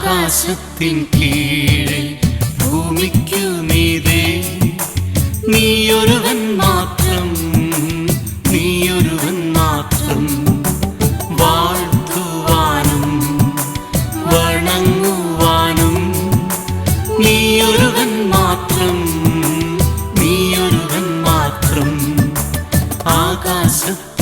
ആകാശത്തിൻ കീഴെ ഭൂമിക്കു മീതേ. നീയൊരുവൻ മാത്രം നീയൊരുവൻ മാത്രം വാഴ്ത്തുവാനും വണങ്ങുവാനും നീയൊരുവൻ മാത്രം നീയൊരുവൻ മാത്രം ആകാശത്തിൻ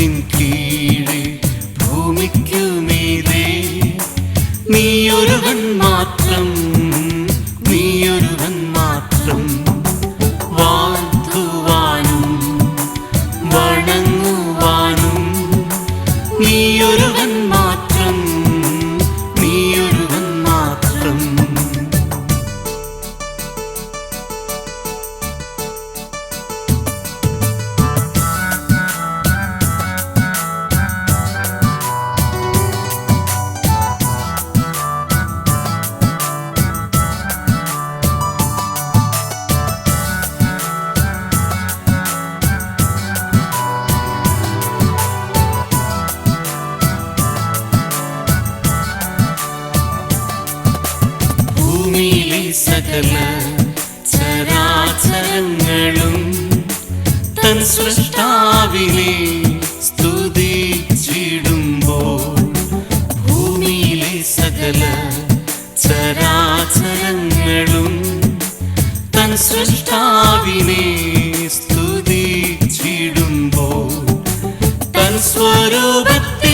നീയൊരുവൻ മാത്രം സകല ചരാചരങ്ങളും തൻ സൃഷ്ടാവിനെ സ്തുതിച്ചിടുമ്പോൾ ഭൂമിയിലെ സകല ചരാചരങ്ങളും തൻ സൃഷ്ടാവിനെ സ്തുതിച്ചിടുമ്പോൾ തൻ സ്വരൂപത്തിൽ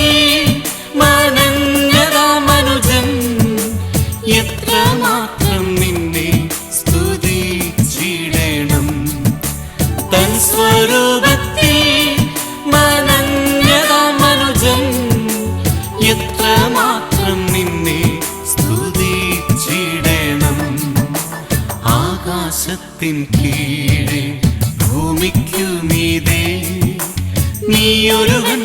ആകാശത്തിൻ കീഴെ ഭൂമിക്കു മീതേ നീയൊരുവൻ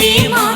നിന്നെ മാത്രം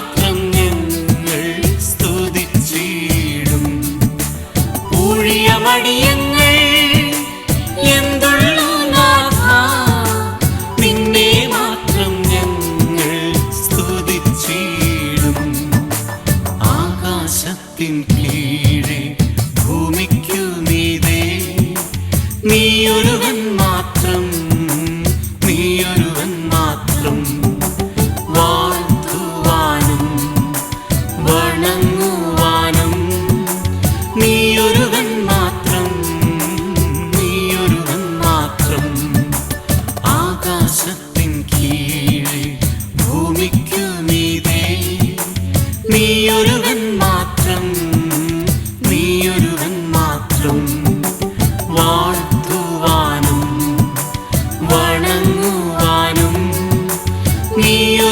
你用